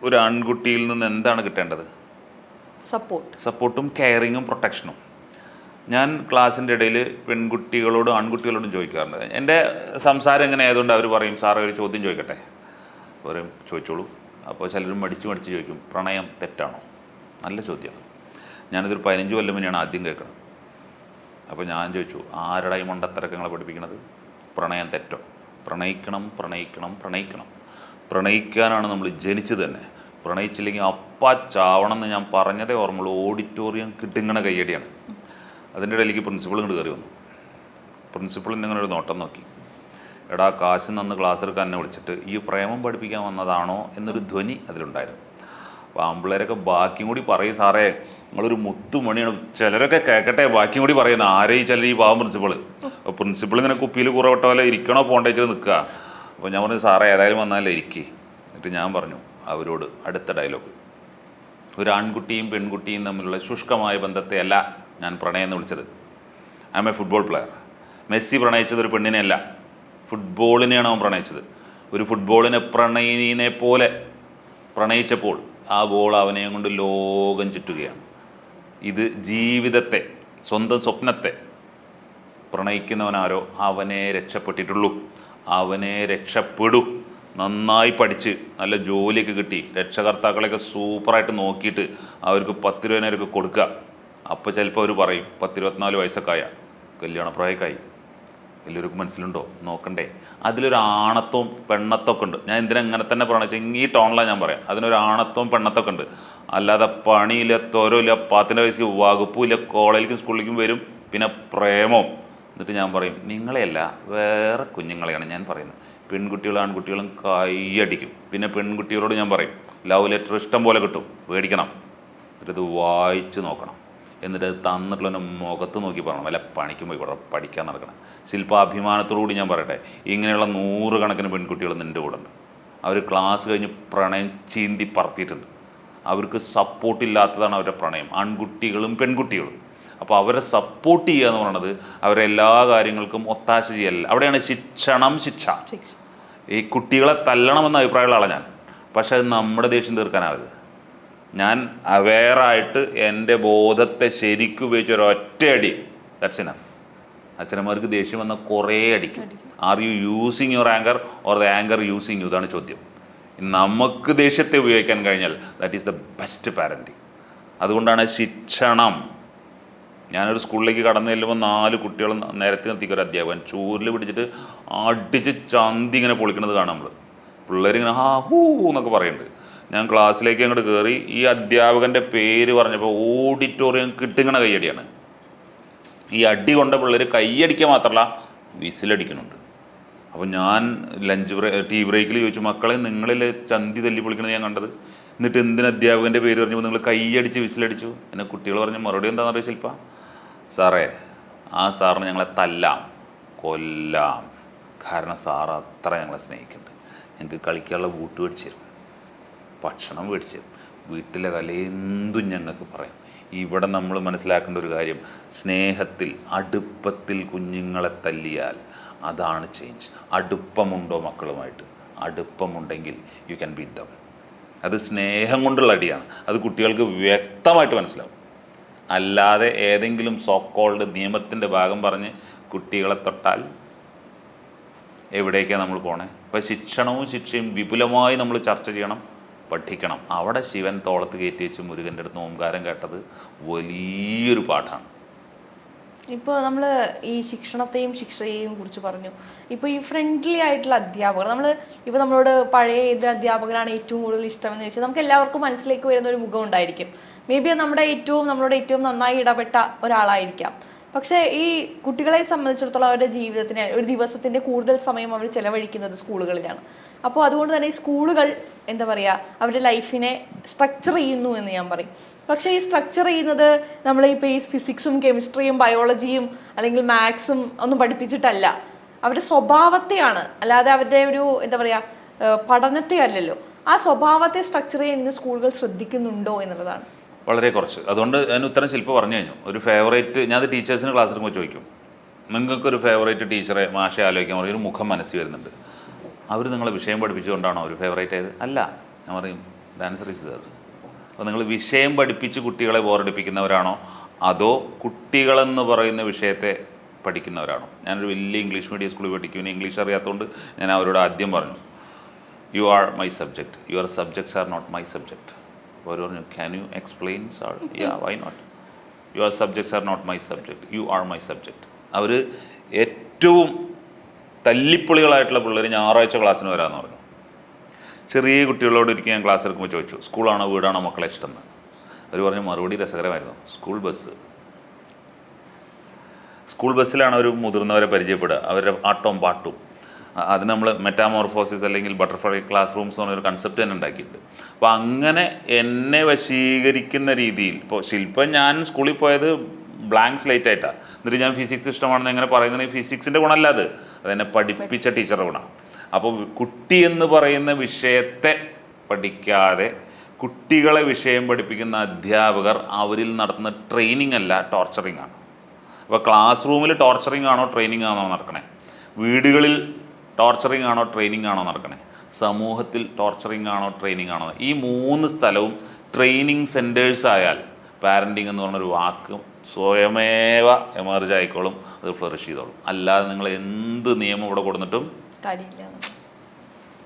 ഒരു ആൺകുട്ടിയിൽ നിന്ന് എന്താണ് കിട്ടേണ്ടത്? സപ്പോർട്ട്. സപ്പോർട്ടും കെയറിങ്ങും പ്രൊട്ടക്ഷനും. ഞാൻ ക്ലാസ്സിന്റെ ഇടയിൽ പെൺകുട്ടികളോടും ആൺകുട്ടികളോടും ചോദിക്കാറുണ്ട്. എന്റെ സംസാരം എങ്ങനെ ആയതുകൊണ്ട് അവർ പറയും സാറേ ഒരു ചോദ്യം ചോദിക്കട്ടെ? പറയും ചോദിച്ചോളൂ. അപ്പോൾ ചിലരും മടിച്ച് മടിച്ച് ചോദിക്കും പ്രണയം തെറ്റാണോ? നല്ല ചോദ്യമാണ് ഞാനിതൊരു പതിനഞ്ച് കൊല്ലം മുന്നെയാണ് ആദ്യം കേൾക്കുന്നത് അപ്പോൾ ഞാൻ ചോദിച്ചു ആരുടെ ഈ മണ്ടത്തരക്കങ്ങളെ പഠിപ്പിക്കണത്? പ്രണയം തെറ്റോ? പ്രണയിക്കണം പ്രണയിക്കണം പ്രണയിക്കണം. പ്രണയിക്കാനാണ് നമ്മൾ ജനിച്ചത് തന്നെ. പ്രണയിച്ചില്ലെങ്കിൽ അപ്പ ചാവണം എന്ന് ഞാൻ പറഞ്ഞതേ ഓർമ്മയുള്ളൂ. ഓഡിറ്റോറിയം കിട്ടിങ്ങണ കയ്യടിയാണ്. അതിന്റെ ഇടയിലേക്ക് പ്രിൻസിപ്പൾ ഇങ്ങോട്ട് കയറി വന്നു. പ്രിൻസിപ്പൾ ഇങ്ങനെ ഒരു നോട്ടം നോക്കി. എടാ കാശ് നന്ന് ക്ലാസ് എടുക്കാൻ എന്നെ വിളിച്ചിട്ട് ഈ പ്രേമം പഠിപ്പിക്കാൻ വന്നതാണോ എന്നൊരു ധ്വനി അതിലുണ്ടായിരുന്നു. ആമ്പിള്ളേരൊക്കെ ബാക്കിയും കൂടി പറയും സാറേ നിങ്ങളൊരു മുത്തുമണിയാണ്. ചിലരൊക്കെ കേൾക്കട്ടെ ബാക്കിയും കൂടി പറയുന്നത് ആരെയും ചിലർ ഈ പാവം പ്രിൻസിപ്പൾ പ്രിൻസിപ്പൾ ഇങ്ങനെ കുപ്പിയിൽ കുറവട്ട പോലെ ഇരിക്കണോ പോണ്ടേച്ചിട്ട് നിൽക്കുക. അപ്പോൾ ഞാൻ പറഞ്ഞു സാറേ ഏതായാലും വന്നാലേ ഇരിക്കേ. എന്നിട്ട് ഞാൻ പറഞ്ഞു അവരോട് അടുത്ത ഡയലോഗ്. ഒരു ആൺകുട്ടിയും പെൺകുട്ടിയും തമ്മിലുള്ള ശുഷ്കമായ ബന്ധത്തെ അല്ല ഞാൻ പ്രണയം എന്ന് വിളിച്ചത്. I'm a football player Messi പ്രണയിച്ചത് ഒരു പെണ്ണിനെയല്ല. ഫുട്ബോളിനെയാണ് അവൻ പ്രണയിച്ചത്. ഒരു ഫുട്ബോളിനെ പ്രണയിനെ പോലെ പ്രണയിച്ചപ്പോൾ ആ ബോൾ അവനെ കൊണ്ട് ലോകം ചുറ്റുകയാണ്. ഇത് ജീവിതത്തെ സ്വന്തം സ്വപ്നത്തെ പ്രണയിക്കുന്നവനാരോ അവനെ രക്ഷപ്പെട്ടിട്ടുള്ളൂ. അവനെ രക്ഷപ്പെടൂ. നന്നായി പഠിച്ച് നല്ല ജോലിയൊക്കെ കിട്ടി. രക്ഷകർത്താക്കളെയൊക്കെ സൂപ്പറായിട്ട് നോക്കിയിട്ട് അവർക്ക് പത്ത് രൂപേനൊക്കെ കൊടുക്കുക. അപ്പോൾ ചിലപ്പോൾ അവർ പറയും പത്തിരുപത്തിനാല് വയസ്സൊക്കെ ആയ കല്യാണപ്രായമൊക്കെയായി എല്ലാവർക്കും മനസ്സിലുണ്ടോ? നോക്കണ്ടേ. അതിലൊരു ആണത്വവും പെണ്ണത്തൊക്കെ ഉണ്ട്. ഞാൻ എന്തിനാ ഇങ്ങനെ തന്നെ പറയണ? ഈ ടോണിലാണ് ഞാൻ പറയാം. അതിനൊരു ആണത്വവും പെണ്ണത്തൊക്കെ ഉണ്ട്. അല്ലാതെ പണിയില്ല തൊരമില്ല പാത്തിന്റെ വയസ്സിൽ വകുപ്പുമില്ല കോളേജിലേക്കും സ്കൂളിലേക്കും വരും പിന്നെ പ്രേമവും എന്നിട്ട് ഞാൻ പറയും നിങ്ങളെയല്ല വേറെ കുഞ്ഞുങ്ങളെയാണ് ഞാൻ പറയുന്നത്. പെൺകുട്ടികളും ആൺകുട്ടികളും കൈയടിക്കും. പിന്നെ പെൺകുട്ടികളോട് ഞാൻ പറയും ലവ് ലെറ്റർ ഇഷ്ടം പോലെ കിട്ടും. മേടിക്കണം എന്നിട്ടത് വായിച്ച് നോക്കണം. എന്നിട്ട് തന്നിട്ടുള്ള മുഖത്ത് നോക്കി പറയണം. അല്ല പണിക്കും പോയി കൂടെ പഠിക്കാൻ നടക്കണം. ശില്പാഭിമാനത്തോടുകൂടി ഞാൻ പറയട്ടെ ഇങ്ങനെയുള്ള നൂറുകണക്കിന് പെൺകുട്ടികൾ നിന്റെ കൂടെ ഉണ്ട്. അവർ ക്ലാസ് കഴിഞ്ഞ് പ്രണയം ചീന്തി പറത്തിയിട്ടുണ്ട്. അവർക്ക് സപ്പോർട്ടില്ലാത്തതാണ് അവരുടെ പ്രണയം. ആൺകുട്ടികളും പെൺകുട്ടികളും. അപ്പോൾ അവരെ സപ്പോർട്ട് ചെയ്യുക എന്ന് പറയുന്നത് അവരെ എല്ലാ കാര്യങ്ങൾക്കും ഒത്താശ ചെയ്യല്ല അവിടെയാണ് ശിക്ഷണം ശിക്ഷ. ശിക്ഷ. ഈ കുട്ടികളെ തല്ലണമെന്ന അഭിപ്രായമുള്ള ആളാണ് ഞാൻ. പക്ഷേ അത് നമ്മുടെ ദേഷ്യം തീർക്കാനാവരുത് ഞാൻ അവെയറായിട്ട് എന്റെ ബോധത്തെ ശരിക്കും ഉപയോഗിച്ച ഒരു ഒറ്റയടി ദാറ്റ്സ് ഇനഫ് അച്ഛനമാർക്ക് ദേഷ്യം വന്ന കുറേ അടിക്കും are you using your anger or the anger using you ഇതാണ് ചോദ്യം. നമുക്ക് ദേഷ്യത്തെ ഉപയോഗിക്കാൻ കഴിഞ്ഞാൽ that is the best parenting അതുകൊണ്ടാണ് ശിക്ഷണം. ഞാനൊരു സ്കൂളിലേക്ക് കടന്നു ചെല്ലുമ്പോൾ നാല് കുട്ടികൾ നേരത്തെ നിർത്തിക്കുക ഒരു അധ്യാപകൻ ചൂരിൽ പിടിച്ചിട്ട് അടിച്ച് ചന്തി ഇങ്ങനെ പൊളിക്കുന്നത് കാണാം നമ്മൾ പിള്ളേർ ഇങ്ങനെ ഹാ ഹൂ എന്നൊക്കെ പറയുന്നുണ്ട് ഞാൻ ക്ലാസ്സിലേക്ക് അങ്ങോട്ട് കയറി ഈ അധ്യാപകന്റെ പേര് പറഞ്ഞപ്പോൾ ഓഡിറ്റോറിയം കിട്ടിങ്ങണ കയ്യടിയാണ്. ഈ അടി കൊണ്ട പിള്ളേർ കൈയടിക്കുക മാത്രമല്ല വിസിലടിക്കുന്നുണ്ട്. അപ്പോൾ ഞാൻ ലഞ്ച് ബ്രേ ടീ ബ്രേക്കിൽ ചോദിച്ചു മക്കളെ നിങ്ങളിൽ ചന്തി തല്ലി പൊളിക്കണത് ഞാൻ കണ്ടത്? എന്നിട്ട് എന്തിന് അധ്യാപകന്റെ പേര് പറഞ്ഞപ്പോൾ നിങ്ങൾ കൈയടിച്ച് വിസിലടിച്ചു? എന്നെ കുട്ടികൾ പറഞ്ഞ മറുപടി എന്താണെന്ന് അറിയാം ശില്പ സാറേ ആ സാറിന് ഞങ്ങളെ തല്ലാം കൊല്ലാം. കാരണം സാർ അത്ര ഞങ്ങളെ സ്നേഹിക്കുന്നുണ്ട്. ഞങ്ങൾക്ക് കളിക്കാനുള്ള ബൂട്ട് മേടിച്ചു തരും. ഭക്ഷണം മേടിച്ച്. വീട്ടിലെ കല എന്തും ഞങ്ങൾക്ക് പറയാം. ഇവിടെ നമ്മൾ മനസ്സിലാക്കേണ്ട ഒരു കാര്യം സ്നേഹത്തിൽ അടുപ്പത്തിൽ കുഞ്ഞുങ്ങളെ തല്ലിയാൽ അതാണ് ചേഞ്ച് അടുപ്പമുണ്ടോ മക്കളുമായിട്ട്? അടുപ്പമുണ്ടെങ്കിൽ യു ക്യാൻ ബീറ്റ് ദം അത് സ്നേഹം കൊണ്ടുള്ള അടിയാണ്. അത് കുട്ടികൾക്ക് വ്യക്തമായിട്ട് മനസ്സിലാവും. അല്ലാതെ ഏതെങ്കിലും സോക്കോൾഡ് നിയമത്തിന്റെ ഭാഗം പറഞ്ഞ് കുട്ടികളെ തൊട്ടാൽ എവിടേക്കാണ് നമ്മൾ പോണേ? അപ്പോൾ ശിക്ഷണവും ശിക്ഷയും വിപുലമായി നമ്മൾ ചർച്ച ചെയ്യണം. പഠിക്കണം. അവിടെ ശിവൻ തോളത്ത് കയറ്റി വെച്ച് മുരുകന്റെ അടുത്ത് ഓംകാരം കേട്ടത് വലിയൊരു പാട്ടാണ് ഇപ്പോൾ നമ്മൾ ഈ ശിക്ഷണത്തെയും ശിക്ഷയെയും കുറിച്ച് പറഞ്ഞു. ഇപ്പോൾ ഈ ഫ്രണ്ട്ലി ആയിട്ടുള്ള അധ്യാപകർ നമ്മൾ ഇപ്പോൾ നമ്മളോട് പഴയ ഏത് അധ്യാപകരാണ് ഏറ്റവും കൂടുതൽ ഇഷ്ടമെന്ന് ചോദിച്ചാൽ നമുക്ക് എല്ലാവർക്കും മനസ്സിലേക്ക് വരുന്ന ഒരു മുഖം ഉണ്ടായിരിക്കും. മേ ബി നമ്മുടെ ഏറ്റവും നമ്മളോട് ഏറ്റവും നന്നായി ഇടപെട്ട ഒരാളായിരിക്കാം. പക്ഷേ ഈ കുട്ടികളെ സംബന്ധിച്ചിടത്തോളം അവരുടെ ജീവിതത്തിന് ഒരു ദിവസത്തിന്റെ കൂടുതൽ സമയം അവർ ചെലവഴിക്കുന്നത് സ്കൂളുകളിലാണ്. അപ്പോൾ അതുകൊണ്ട് തന്നെ ഈ സ്കൂളുകൾ എന്താ പറയുക അവരുടെ ലൈഫിനെ സ്ട്രക്ചർ ചെയ്യുന്നു എന്ന് ഞാൻ പറയും. പക്ഷേ ഈ സ്ട്രക്ചർ ചെയ്യുന്നത് നമ്മളിപ്പോൾ ഈ ഫിസിക്സും കെമിസ്ട്രിയും ബയോളജിയും അല്ലെങ്കിൽ മാത്സും ഒന്നും പഠിപ്പിച്ചിട്ടല്ല. അവരുടെ സ്വഭാവത്തെയാണ്. അല്ലാതെ അവരുടെ ഒരു എന്താ പറയുക പഠനത്തെ അല്ലല്ലോ. ആ സ്വഭാവത്തെ സ്ട്രക്ചർ ചെയ്യുന്ന സ്കൂളുകൾ ശ്രദ്ധിക്കുന്നുണ്ടോ എന്നുള്ളതാണ്. വളരെ കുറച്ച്. അതുകൊണ്ട് ഞാൻ ഉത്തരം ശില്പ പറഞ്ഞു കഴിഞ്ഞു. ഒരു ഫേവറേറ്റ് ഞാൻ ടീച്ചേഴ്സിന് ക്ലാസ് എടുക്കുമ്പോൾ ചോദിക്കും. നിങ്ങൾക്കൊരു ഫേവറേറ്റ് ടീച്ചറെ മാഷെ ആലോചിക്കാൻ പറയും ഒരു മുഖം മനസ്സിൽ വരുന്നുണ്ട്. അവർ നിങ്ങളെ വിഷയം പഠിപ്പിച്ചുകൊണ്ടാണോ ഒരു ഫേവറേറ്റ് ആയത്? അല്ല. ഞാൻ പറയും ആൻസർ ഇസ് ദർ അപ്പോൾ നിങ്ങൾ വിഷയം പഠിപ്പിച്ച് കുട്ടികളെ ബോറടിപ്പിക്കുന്നവരാണോ? അതോ കുട്ടികളെന്ന് പറയുന്ന വിഷയത്തെ പഠിക്കുന്നവരാണോ? ഞാനൊരു വലിയ ഇംഗ്ലീഷ് മീഡിയം സ്കൂളിൽ പഠിക്കുമ്പോൾ ഇംഗ്ലീഷ് അറിയാത്തതുകൊണ്ട് ഞാൻ അവരോട് ആദ്യം പറഞ്ഞു you are my subject your subjects are not my subject അവർ പറഞ്ഞു can you explain sir yeah why not your subjects are not my subject you are my subject അവർ ഏറ്റവും തല്ലിപ്പൊളികളായിട്ടുള്ള പിള്ളേർ ഞായറാഴ്ച ക്ലാസ്സിന് വരാമെന്ന് പറഞ്ഞു. ചെറിയ കുട്ടികളോട് ഇരിക്കും ഞാൻ ക്ലാസ് എടുക്കുമ്പോൾ ചോദിച്ചു സ്കൂളാണോ വീടാണോ മക്കളെ ഇഷ്ടമെന്ന് അവർ പറഞ്ഞു മറുപടി രസകരമായിരുന്നു. സ്കൂൾ ബസ് സ്കൂൾ ബസ്സിലാണ് ഒരു മുതിർന്നവരെ പരിചയപ്പെടുക. അവരുടെ ആട്ടവും പാട്ടും. അ- അത് നമ്മൾ മെറ്റാമോർഫോസിസ് അല്ലെങ്കിൽ ബട്ടർഫ്ലൈ ക്ലാസ് റൂംസ് എന്ന് പറഞ്ഞൊരു കൺസെപ്റ്റ് തന്നെ ഉണ്ടാക്കിയിട്ടുണ്ട്. അപ്പോൾ അങ്ങനെ എന്നെ വശീകരിക്കുന്ന രീതിയിൽ ഇപ്പോൾ ശില്പം ഞാൻ സ്കൂളിൽ പോയത് ബ്ലാങ്ക് സ്ലേറ്റ് ആയിട്ടാണ് എന്നിട്ട് ഞാൻ ഫിസിക്സ് ഇഷ്ടമാണെന്ന് എങ്ങനെ പറയുന്നത് ഫിസിക്സിന്റെ ഗുണമല്ല അത്. അതെന്നെ പഠിപ്പിച്ച ടീച്ചറുടെ ഗുണമാണ് അപ്പോൾ കുട്ടി എന്ന് പറയുന്ന വിഷയത്തെ പഠിക്കാതെ കുട്ടികളെ വിഷയം പഠിപ്പിക്കുന്ന അധ്യാപകർ അവരിൽ നടത്തുന്ന ട്രെയിനിങ് അല്ല ടോർച്ചറിങ് ആണ്. അപ്പോൾ ക്ലാസ് റൂമിൽ ടോർച്ചറിങ് ആണോ ട്രെയിനിങ് ആണോ നടക്കണേ? വീടുകളിൽ ടോർച്ചറിങ് ആണോ ട്രെയിനിങ് ആണോ നടക്കണേ? സമൂഹത്തിൽ ടോർച്ചറിങ് ആണോ ട്രെയിനിങ് ആണോ? ഈ മൂന്ന് സ്ഥലവും ട്രെയിനിങ് സെന്റേഴ്സ് ആയാൽ പാരന്റിങ് എന്ന് പറഞ്ഞൊരു വാക്ക് സ്വയമേവ എമർജ് ആയിക്കോളും അത് ഫ്ലറിഷ് ചെയ്തോളും. അല്ലാതെ നിങ്ങൾ എന്ത് നിയമം ഇവിടെ കൊടുത്തിട്ടും കാര്യമില്ല.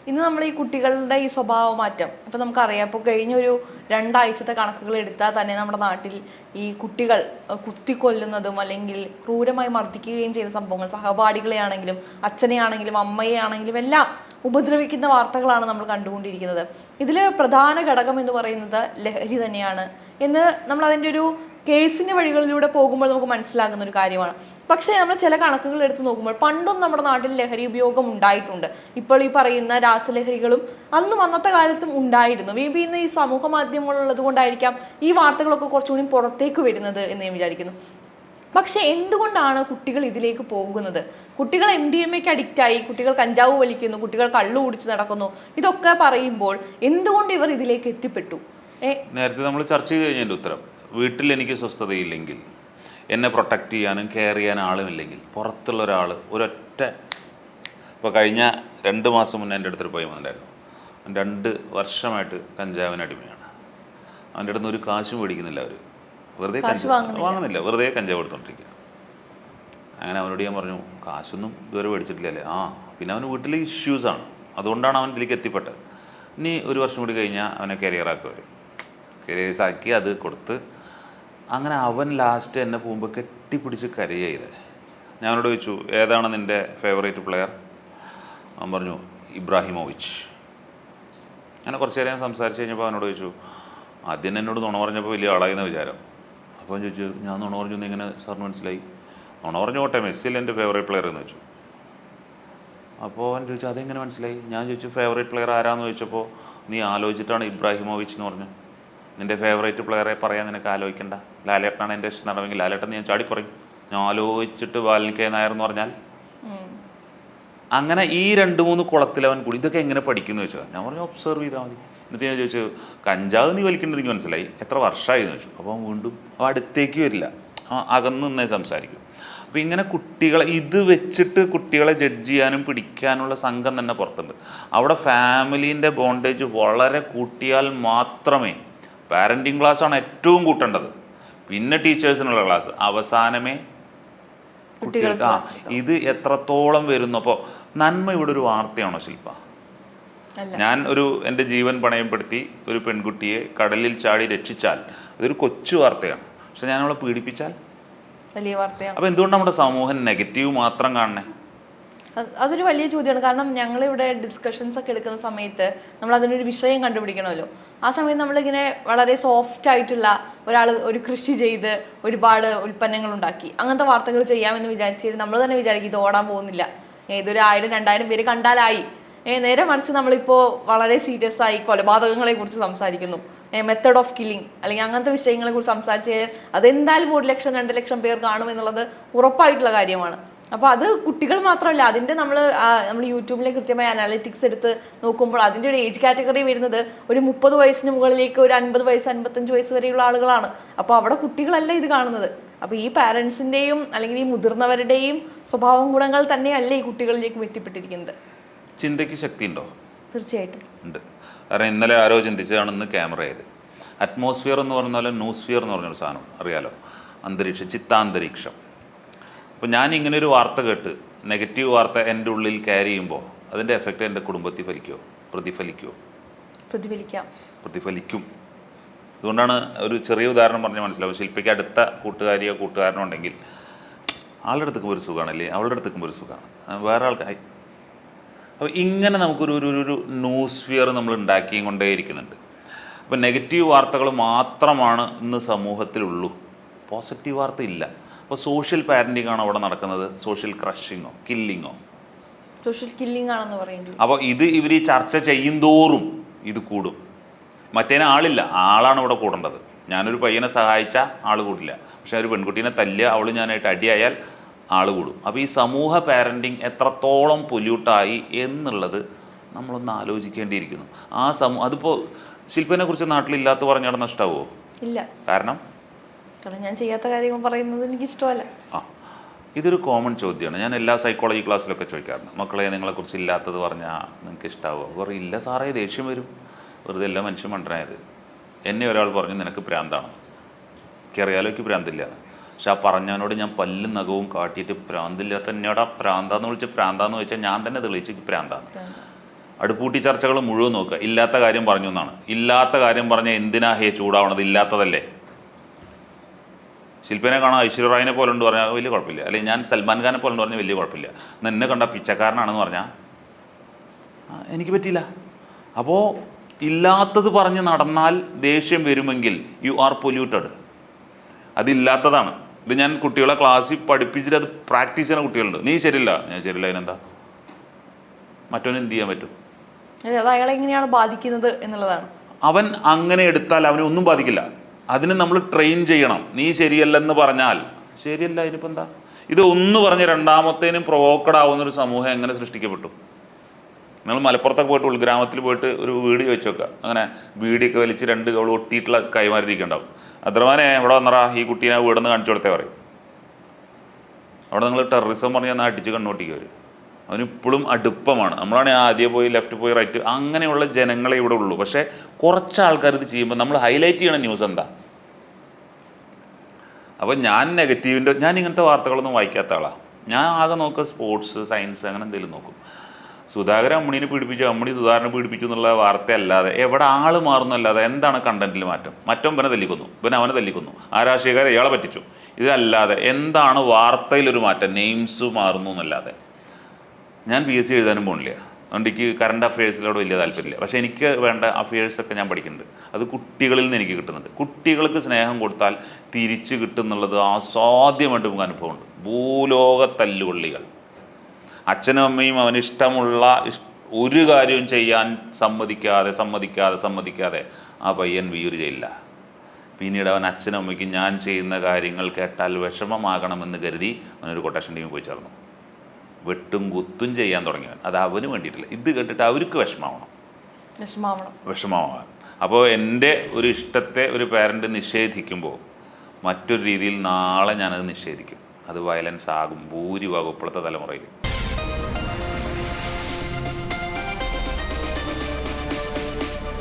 ഇന്ന് നമ്മൾ ഈ കുട്ടികളുടെ ഈ സ്വഭാവ മാറ്റം ഇപ്പം നമുക്കറിയാം ഇപ്പോൾ കഴിഞ്ഞൊരു രണ്ടാഴ്ചത്തെ കണക്കുകൾ എടുത്താൽ തന്നെ നമ്മുടെ നാട്ടിൽ ഈ കുട്ടികൾ കുത്തിക്കൊല്ലുന്നതും അല്ലെങ്കിൽ ക്രൂരമായി മർദ്ദിക്കുകയും ചെയ്ത സംഭവങ്ങൾ സഹപാഠികളെ ആണെങ്കിലും അമ്മയെയാണെങ്കിലും എല്ലാം ഉപദ്രവിക്കുന്ന വാർത്തകളാണ് നമ്മൾ കണ്ടുകൊണ്ടിരിക്കുന്നത്. ഇതിൽ പ്രധാന ഘടകം എന്ന് പറയുന്നത് ലഹരി തന്നെയാണ്. എന്ന് നമ്മൾ അതിന്റെ ഒരു കേസിന്റെ വഴികളിലൂടെ പോകുമ്പോൾ നമുക്ക് മനസ്സിലാകുന്ന ഒരു കാര്യമാണ്. പക്ഷേ നമ്മൾ ചില കണക്കുകൾ എടുത്ത് നോക്കുമ്പോൾ പണ്ടും നമ്മുടെ നാട്ടിൽ ലഹരി ഉപയോഗം ഉണ്ടായിട്ടുണ്ട്. ഇപ്പോൾ ഈ പറയുന്ന രാസലഹരികളും അന്നും അന്നത്തെ കാലത്തും ഉണ്ടായിരുന്നു. മേ ബി ഇന്ന് ഈ സമൂഹ മാധ്യമങ്ങളുള്ളത് കൊണ്ടായിരിക്കാം ഈ വാർത്തകളൊക്കെ കുറച്ചുകൂടി പുറത്തേക്ക് വരുന്നത് എന്ന് ഞാൻ വിചാരിക്കുന്നു. പക്ഷെ എന്തുകൊണ്ടാണ് കുട്ടികൾ ഇതിലേക്ക് പോകുന്നത്? കുട്ടികൾ എം ഡി എം എക്ക് അഡിക്റ്റ് ആയി കുട്ടികൾ കഞ്ചാവ് വലിക്കുന്നു കുട്ടികൾ കള്ളു കുടിച്ച് നടക്കുന്നു ഇതൊക്കെ പറയുമ്പോൾ എന്തുകൊണ്ട് ഇവർ ഇതിലേക്ക് എത്തിപ്പെട്ടു? നേരത്തെ നമ്മൾ ചർച്ച ചെയ്ത് കഴിഞ്ഞതിന്റെ ഉത്തരം. വീട്ടിൽ എനിക്ക് സ്വസ്ഥതയില്ലെങ്കിൽ എന്നെ പ്രൊട്ടക്റ്റ് ചെയ്യാനും കെയർ ചെയ്യാൻ ആളുമില്ലെങ്കിൽ പുറത്തുള്ള ഒരാൾ ഒരൊറ്റ ഇപ്പോൾ കഴിഞ്ഞ രണ്ട് മാസം മുന്നേ എന്റെ അടുത്തൊരു പോയി വന്നിട്ടുണ്ടായിരുന്നു. അവൻ രണ്ട് വർഷമായിട്ട് കഞ്ചാവിന് അടിമയാണ്. അവന്റെ അടുത്ത് ഒരു കാശും മേടിക്കുന്നില്ല അവർ വെറുതെ വാങ്ങുന്നില്ല. വെറുതെ കഞ്ചാവ് എടുത്തോണ്ടിരിക്കുക അങ്ങനെ അവനോട് ഞാൻ പറഞ്ഞു കാശൊന്നും ഇതുവരെ മേടിച്ചിട്ടില്ലല്ലേ ആ. പിന്നെ അവന് വീട്ടിൽ ഇഷ്യൂസാണ് അതുകൊണ്ടാണ് അവൻ ഇതിലേക്ക് എത്തിപ്പെട്ടത്. ഇനി ഒരു വർഷം കൂടി കഴിഞ്ഞാൽ അവനെ കരിയറാക്കി വരും കരിയേഴ്സ് ആക്കി അത് കൊടുത്ത് അങ്ങനെ അവൻ ലാസ്റ്റ് എന്നെ പോകുമ്പോൾ കെട്ടിപ്പിടിച്ച് കരയ ചെയ്ത്. ഞാൻ അവനോട് ചോദിച്ചു ഏതാണ് നിന്റെ ഫേവറേറ്റ് പ്ലെയർ അവൻ പറഞ്ഞു ഇബ്രാഹിമോവിച്ച്. അങ്ങനെ കുറച്ച് നേരം സംസാരിച്ച് കഴിഞ്ഞപ്പോൾ അവനോട് ചോദിച്ചു ആദ്യം എന്നോട് നുണ പറഞ്ഞപ്പോൾ വലിയ ആളായിരുന്ന വിചാരം? അപ്പോൾ ചോദിച്ചു ഞാൻ നുണ പറഞ്ഞു ഇങ്ങനെ സാറിന് മനസ്സിലായി? നുണ പറഞ്ഞു കോട്ടെ മെസ്സിൽ എന്റെ ഫേവറേറ്റ് പ്ലെയർ എന്ന് വെച്ചു അപ്പോൾ അവൻ ചോദിച്ചു അതെങ്ങനെ മനസ്സിലായി? ഞാൻ ചോദിച്ചു ഫേവറേറ്റ് പ്ലെയർ ആരാന്ന്? ചോദിച്ചപ്പോൾ നീ ആലോചിച്ചിട്ടാണ് ഇബ്രാഹിമോവിച്ച് എന്ന് പറഞ്ഞു. നിന്റെ ഫേവറേറ്റ് പ്ലെയറെ പറയാൻ നിനക്ക് ആലോചിക്കണ്ട. ലാലേട്ടനാണ് എന്റെ ഇഷ്ടം. നടമെങ്കിൽ ലാലേട്ടൻ ഞാൻ ചാടി പറയും ഞാൻ ആലോചിച്ചിട്ട് വാൽനിക്കേ നായർ എന്ന് പറഞ്ഞാൽ അങ്ങനെ ഈ രണ്ട് മൂന്ന് കുളത്തിൽ അവൻ കൂടി ഇതൊക്കെ എങ്ങനെ പഠിക്കുന്നു ചോദിച്ചാൽ ഞാൻ പറഞ്ഞു ഒബ്സർവ് ചെയ്താൽ മതി. എന്നിട്ട് ഞാൻ ചോദിച്ചു കഞ്ചാവ് നീ വലിക്കുന്നത് എനിക്ക് മനസ്സിലായി. എത്ര വർഷമായി? എന്ന് ചോദിച്ചു. അപ്പോൾ വീണ്ടും അവൻ അടുത്തേക്ക് വരില്ല. അകന്ന് നിന്നേ സംസാരിക്കും. അപ്പോൾ ഇങ്ങനെ കുട്ടികളെ ഇത് വെച്ചിട്ട് കുട്ടികളെ ജഡ്ജ് ചെയ്യാനും പിടിക്കാനുള്ള സംഘം തന്നെ പുറത്തുണ്ട്. അവിടെ ഫാമിലീന്റെ ബോണ്ടേജ് വളരെ കൂട്ടിയാൽ മാത്രമേ പാരന്റിങ് ക്ലാസ്സാണ് ഏറ്റവും കൂട്ടേണ്ടത്. പിന്നെ ടീച്ചേഴ്സിനുള്ള ക്ലാസ് അവസാനമേ കുട്ടികൾക്ക് ആ ഇത് എത്രത്തോളം വരുന്നു? അപ്പോൾ നന്മ ഇവിടെ ഒരു വാർത്തയാണോ ശില്പ ഞാൻ ഒരു എന്റെ ജീവൻ പണയപ്പെടുത്തി ഒരു പെൺകുട്ടിയെ കടലിൽ ചാടി രക്ഷിച്ചാൽ അതൊരു കൊച്ചു വാർത്തയാണ്. പക്ഷെ ഞാൻ അവളെ പീഡിപ്പിച്ചാൽ? വലിയ വാർത്തയാണ്. അപ്പോൾ എന്തുകൊണ്ട് നമ്മുടെ സമൂഹം നെഗറ്റീവ് മാത്രം കാണണേ? അതൊരു വലിയ ചോദ്യമാണ്. കാരണം ഞങ്ങളിവിടെ ഡിസ്കഷൻസ് ഒക്കെ എടുക്കുന്ന സമയത്ത് നമ്മൾ അതിനൊരു വിഷയം കണ്ടുപിടിക്കണമല്ലോ. ആ സമയത്ത് നമ്മളിങ്ങനെ വളരെ സോഫ്റ്റ് ആയിട്ടുള്ള ഒരാൾ ഒരു കൃഷി ചെയ്ത് ഒരുപാട് ഉൽപ്പന്നങ്ങൾ ഉണ്ടാക്കി. അങ്ങനത്തെ വാർത്തകൾ ചെയ്യാമെന്ന് വിചാരിച്ചിട്ട് നമ്മൾ തന്നെ വിചാരിക്കും ഇത് ഓടാൻ പോകുന്നില്ല. ഏതൊരു ആയിരം രണ്ടായിരം പേര് കണ്ടാലായി. നേരെ മറിച്ച് നമ്മളിപ്പോൾ വളരെ സീരിയസ് ആയി കൊലപാതകങ്ങളെ കുറിച്ച് സംസാരിക്കുന്നു. മെത്തേഡ് ഓഫ് കില്ലിംഗ് അല്ലെങ്കിൽ അങ്ങനത്തെ വിഷയങ്ങളെ കുറിച്ച് സംസാരിച്ച് കഴിഞ്ഞാൽ അതെന്തായാലും ഒരു ലക്ഷം രണ്ട് ലക്ഷം പേർ കാണും എന്നുള്ളത് ഉറപ്പായിട്ടുള്ള കാര്യമാണ്. അപ്പോൾ അത് കുട്ടികൾ മാത്രമല്ല അതിന്റെ നമ്മൾ നമ്മൾ യൂട്യൂബിലെ കൃത്യമായി അനാലിറ്റിക്സ് എടുത്ത് നോക്കുമ്പോൾ അതിന്റെ ഒരു ഏജ് കാറ്റഗറി വരുന്നത് ഒരു മുപ്പത് വയസ്സിന് മുകളിലേക്ക് ഒരു അൻപത് വയസ്സ് അൻപത്തഞ്ച് വയസ്സ് വരെയുള്ള ആളുകളാണ്. അപ്പോൾ അവിടെ കുട്ടികളല്ല ഇത് കാണുന്നത്. അപ്പോൾ ഈ പാരൻസിന്റെയും അല്ലെങ്കിൽ ഈ മുതിർന്നവരുടെയും സ്വഭാവം ഗുണങ്ങൾ തന്നെയല്ല ഈ കുട്ടികളിലേക്ക് എത്തിപ്പെട്ടിരിക്കുന്നത് ചിന്തയ്ക്ക് ശക്തി ഉണ്ടോ തീർച്ചയായിട്ടും. ഉണ്ട്. കാരണം ഇന്നലെ ആരോ ചിന്തിച്ചതാണ് ഇന്ന് ക്യാമറ ചെയ്ത് അറ്റ്മോസ്ഫിയർ എന്ന് പറഞ്ഞാൽ ന്യൂസ്ഫിയർ എന്ന് പറഞ്ഞൊരു സാധനം അറിയാലോ? അന്തരീക്ഷം ചിത്താന്തരീക്ഷം. അപ്പോൾ ഞാൻ ഇങ്ങനെ ഒരു വാർത്ത കേട്ട് നെഗറ്റീവ് വാർത്ത എന്റെ ഉള്ളിൽ ക്യാരി ചെയ്യുമ്പോൾ അതിന്റെ എഫക്റ്റ് എന്റെ കുടുംബത്തിൽ ഫലിക്കുമോ പ്രതിഫലിക്കുമോ പ്രതിഫലിക്കാം. പ്രതിഫലിക്കും. അതുകൊണ്ടാണ് ഒരു ചെറിയ ഉദാഹരണം പറഞ്ഞ് മനസ്സിലാവും. ശില്പിക്ക് അടുത്ത കൂട്ടുകാരിയോ കൂട്ടുകാരനോ ഉണ്ടെങ്കിൽ ആളുടെ അടുത്തേക്കും ഒരു സുഖമാണ് അല്ലേ അവളുടെ അടുത്തേക്കും ഒരു സുഖമാണ് വേറെ ആൾക്കാർ അപ്പോൾ ഇങ്ങനെ നമുക്കൊരു ഒരു ഒരു- ഒരു ന്യൂസ്ഫിയർ നമ്മൾ ഉണ്ടാക്കിയും കൊണ്ടേയിരിക്കുന്നുണ്ട് അപ്പോൾ നെഗറ്റീവ് വാർത്തകൾ മാത്രമാണ് ഇന്ന് സമൂഹത്തിലുള്ളൂ. പോസിറ്റീവ് വാർത്ത ഇല്ല. അപ്പോൾ സോഷ്യൽ പാരന്റിംഗ് ആണ് അവിടെ നടക്കുന്നത്? സോഷ്യൽ ക്രഷിങ്ങോ കില്ലിങ്ങോ സോഷ്യൽ കില്ലിംഗ് ആണെന്ന് പറയുന്നത്. അപ്പോൾ ഇത് ഇവർ ഈ ചർച്ച ചെയ്യുന്തോറും ഇത് കൂടും. മറ്റേനെ ആളില്ല ആളാണ് ഇവിടെ കൂടേണ്ടത്. ഞാനൊരു പയ്യനെ സഹായിച്ച ആൾ കൂടില്ല. പക്ഷെ ഒരു പെൺകുട്ടീനെ തല്ലുക അവൾ ഞാനായിട്ട് അടിയായാൽ ആൾ കൂടും. അപ്പോൾ ഈ സമൂഹ പാരന്റിങ് എത്രത്തോളം പൊല്യൂട്ടായി എന്നുള്ളത് നമ്മളൊന്ന് ആലോചിക്കേണ്ടിയിരിക്കുന്നു. ആ സമൂഹം അതിപ്പോൾ ശില്പനെ കുറിച്ച് നാട്ടിലില്ലാത്ത പറഞ്ഞാൽ നഷ്ടമാവോ ഇല്ല. കാരണം? കാരണം ഞാൻ ചെയ്യാത്ത കാര്യങ്ങൾ പറയുന്നത് എനിക്ക് ഇഷ്ടമല്ല ആ ഇതൊരു കോമൺ ചോദ്യമാണ്. ഞാൻ എല്ലാ സൈക്കോളജി ക്ലാസ്സിലൊക്കെ ചോദിക്കാറുണ്ട്. മക്കളെ നിങ്ങളെക്കുറിച്ച് ഇല്ലാത്തത് പറഞ്ഞാൽ നിങ്ങൾക്ക് ഇഷ്ടാവുമോ പറയും ഇല്ല സാറേ ദേഷ്യം വരും. വെറുതെ എല്ലാ മനുഷ്യൻ മണ്ടനായത്. എന്നെ ഒരാൾ പറഞ്ഞു നിനക്ക് പ്രാന്താണ്. എനിക്കറിയാലോ എനിക്ക് പ്രാന്തില്ല പക്ഷെ ആ പറഞ്ഞവനോട് ഞാൻ പല്ലും നഖവും കാട്ടിയിട്ട് പ്രാന്തില്ലാത്ത എന്നോട് ആ പ്രാന്താന്ന് വിളിച്ച് പ്രാന്താന്ന് ചോദിച്ചാൽ ഞാൻ തന്നെ തെളിയിച്ച് പ്രാന്താണ്. അടുപ്പൂട്ടി ചർച്ചകൾ മുഴുവൻ നോക്കുക. ഇല്ലാത്ത കാര്യം പറഞ്ഞു എന്നാണ്. ഇല്ലാത്ത കാര്യം പറഞ്ഞാൽ എന്തിനാ ഹേ ചൂടാവണത്? ഇല്ലാത്തതല്ലേ? ശില്പനെ കാണാൻ ഐശ്വര്യ റായിനെ പോലെ ഉണ്ട് പറഞ്ഞാൽ വലിയ കുഴപ്പമില്ല. അല്ലെങ്കിൽ ഞാൻ സൽമാൻ ഖാനെ പോലെ ഉണ്ട് പറഞ്ഞാൽ വലിയ കുഴപ്പമില്ല. എന്നാ കണ്ട പിച്ചക്കാരനാണെന്ന് പറഞ്ഞാൽ എനിക്ക് പറ്റിയില്ല. അപ്പോൾ ഇല്ലാത്തത് പറഞ്ഞ് നടന്നാൽ ദേഷ്യം വരുമെങ്കിൽ യു ആർ പൊല്യൂട്ടഡ് അതില്ലാത്തതാണ്. ഇത് ഞാൻ കുട്ടികളെ ക്ലാസ്സിൽ പഠിപ്പിച്ചിട്ട് അത് പ്രാക്ടീസ് ചെയ്യുന്ന കുട്ടികളുണ്ട്. നീ ശരിയില്ല. ഞാൻ ശരിയില്ല അതിനെന്താ? മറ്റവന് എന്ത് ചെയ്യാൻ പറ്റും? അത് അയാളെ എങ്ങനെയാണ് ബാധിക്കുന്നത് എന്നുള്ളതാണ്. അവൻ അങ്ങനെ എടുത്താൽ അവനെ ഒന്നും ബാധിക്കില്ല. അതിന് നമ്മൾ ട്രെയിൻ ചെയ്യണം. നീ ശരിയല്ലെന്ന് പറഞ്ഞാൽ. ശരിയല്ല ഇതിപ്പോൾ എന്താ? ഇത് ഒന്ന് പറഞ്ഞ് രണ്ടാമത്തേനും പ്രൊവോക്കഡ് ആവുന്ന ഒരു സമൂഹം എങ്ങനെ സൃഷ്ടിക്കപ്പെട്ടു? നിങ്ങൾ മലപ്പുറത്തൊക്കെ പോയിട്ട് ഉൾഗ്രാമത്തിൽ പോയിട്ട് ഒരു വീട് ചോദിച്ചു വെക്കുക അങ്ങനെ വീടിയൊക്കെ വലിച്ച് രണ്ട് കവൾ ഒട്ടിയിട്ടുള്ള കൈമാറിയിരിക്കുന്നുണ്ടാവും അത്രമാനെ ഇവിടെ വന്നറാ ഈ കുട്ടീനെ വീടെന്ന് കാണിച്ചു കൊടുത്തേ പറയും. അവിടെ നിങ്ങൾ ടെററിസം പറഞ്ഞ് നാട്ടിച്ച് കണ്ണോട്ടിക്കുക അവർ അവന് ഇപ്പോഴും അടുപ്പമാണ്. നമ്മളാണ് ആദ്യം പോയി ലെഫ്റ്റ് പോയി റൈറ്റ് അങ്ങനെയുള്ള ജനങ്ങളെ ഇവിടെ ഉള്ളൂ. പക്ഷേ കുറച്ച് ആൾക്കാർ ഇത് ചെയ്യുമ്പോൾ നമ്മൾ ഹൈലൈറ്റ് ചെയ്യണ ന്യൂസ് എന്താ? അപ്പോൾ ഞാൻ നെഗറ്റീവിന്റെ ഞാൻ ഇങ്ങനത്തെ വാർത്തകളൊന്നും വായിക്കാത്ത ആളാണ് ഞാൻ ആകെ നോക്കുക സ്പോർട്സ് സയൻസ് അങ്ങനെ എന്തെങ്കിലും നോക്കും. സുധാകരൻ അമ്മണീനെ പീഡിപ്പിച്ചു. അമ്മണി സുധാകരനെ പീഡിപ്പിച്ചു എന്നുള്ള വാർത്ത അല്ലാതെ എവിടെ ആൾ മാറുന്നല്ലാതെ എന്താണ് കണ്ടന്റിൽ മാറ്റം? മറ്റോ ഇവനെ തല്ലിക്കുന്നു. ഇവനെ അവനെ തല്ലിക്കുന്നു. ആ രാഷ്ട്രീയക്കാരെ ഇയാളെ പറ്റിച്ചു. ഇതല്ലാതെ എന്താണ് വാർത്തയിലൊരു മാറ്റം? നെയിംസ് മാറുന്നു എന്നല്ലാതെ. ഞാൻ പി എസ് സി എഴുതാനും പോണില്ല. അതുകൊണ്ട് എനിക്ക് കറണ്ട് അഫയേഴ്സിലോട് വലിയ താല്പര്യമില്ല. പക്ഷേ എനിക്ക് വേണ്ട അഫയേഴ്സൊക്കെ ഞാൻ പഠിക്കുന്നുണ്ട്. അത് കുട്ടികളിൽ നിന്ന് എനിക്ക് കിട്ടുന്നുണ്ട്. കുട്ടികൾക്ക് സ്നേഹം കൊടുത്താൽ തിരിച്ച് കിട്ടുന്നുള്ളത് ആസ്വാദ്യമായിട്ട് നമുക്ക് അനുഭവമുണ്ട്. ഭൂലോക തല്ലുകൊള്ളികൾ അച്ഛനും അമ്മയും അവന് ഇഷ്ടമുള്ള ഇഷ്- ഒരു കാര്യവും ചെയ്യാൻ സമ്മതിക്കാതെ സമ്മതിക്കാതെ സമ്മതിക്കാതെ ആ പയ്യൻ വീര് ചെയ്യില്ല പിന്നീട് അവൻ അച്ഛനും അമ്മയ്ക്കും ഞാൻ ചെയ്യുന്ന കാര്യങ്ങൾ കേട്ടാൽ വിഷമമാകണമെന്ന് കരുതി അവനൊരു കൊട്ടേഷൻ ടീമിൽ പോയി ചേർന്നു. വെട്ടും കുത്തും ചെയ്യാൻ തുടങ്ങിയവൻ. അത് അവന് വേണ്ടിയിട്ടില്ല. ഇത് കേട്ടിട്ട് അവർക്ക് വിഷമാവണം. വിഷമാവണം. വിഷമമാകാൻ അപ്പോൾ എന്റെ ഒരു ഇഷ്ടത്തെ ഒരു പേരന്റ് നിഷേധിക്കുമ്പോൾ മറ്റൊരു രീതിയിൽ നാളെ ഞാനത് നിഷേധിക്കും. അത് വയലൻസ് ആകും. ഭൂരിഭാഗം ഇപ്പോഴത്തെ തലമുറയിൽ